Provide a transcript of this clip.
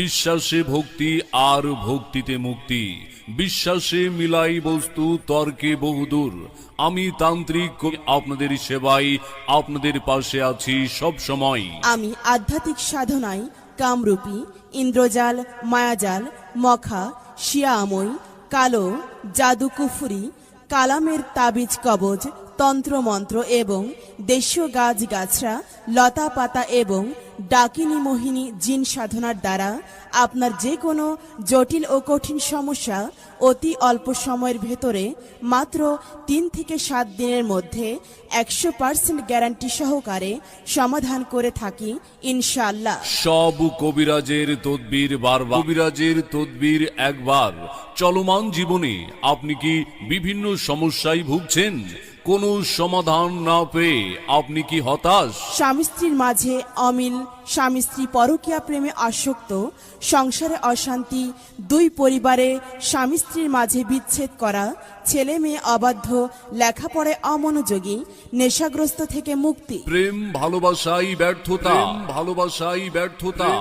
বিশ্বাসে ভক্তি আর ভক্তিতে মুক্তি। বিশ্বাসে মিলাই বস্তু, তর্কে বহুদূর। আমি তান্ত্রিক আপনাদের সেবাই আপনাদের পাশে আছি সব সময় আমি আধ্যাত্মিক সাধনায় কামরূপী, ইন্দ্রজাল, মায়াজাল, মখা শিয়াময় কালো, জাদু কুফুরি, কালামের তাবিজ কবজ, তন্ত্রমন্ত্র এবং দেশীয় গাছ গাছরা লতা পাতা এবং ডাকিনী মোহিনী জিন সাধনার দ্বারা আপনার যে কোনো জটিল ও কঠিন সমস্যা অতি অল্প সময়ের ভেতরে মাত্র তিন থেকে সাত দিনের মধ্যে একশো পার্সেন্ট গ্যারান্টি সহকারে সমাধান করে থাকি ইনশাল্লাহ সব কবিরাজের তদবির বারবার। কবিরাজের তদবির একবার। চলমান জীবনে আপনি কি বিভিন্ন সমস্যায় ভুগছেন? কোনো সমাধান না পেয়ে আপনি কি হতাশ? স্বামী স্ত্রীর মাঝে অমিল স্বামী স্ত্রী পরকীয়া প্রেমে আসক্ত সংসারে অশান্তি দুই পরিবারে স্বামী স্ত্রীর মাঝে বিচ্ছেদ করা ছেলে মেয়ে অবাধ্য লেখাপড়ায় অমনোযোগী নেশাগ্রস্ত থেকে মুক্তি। প্রেম ভালোবাসাই ব্যর্থতা। প্রেম ভালোবাসাই ব্যর্থতা।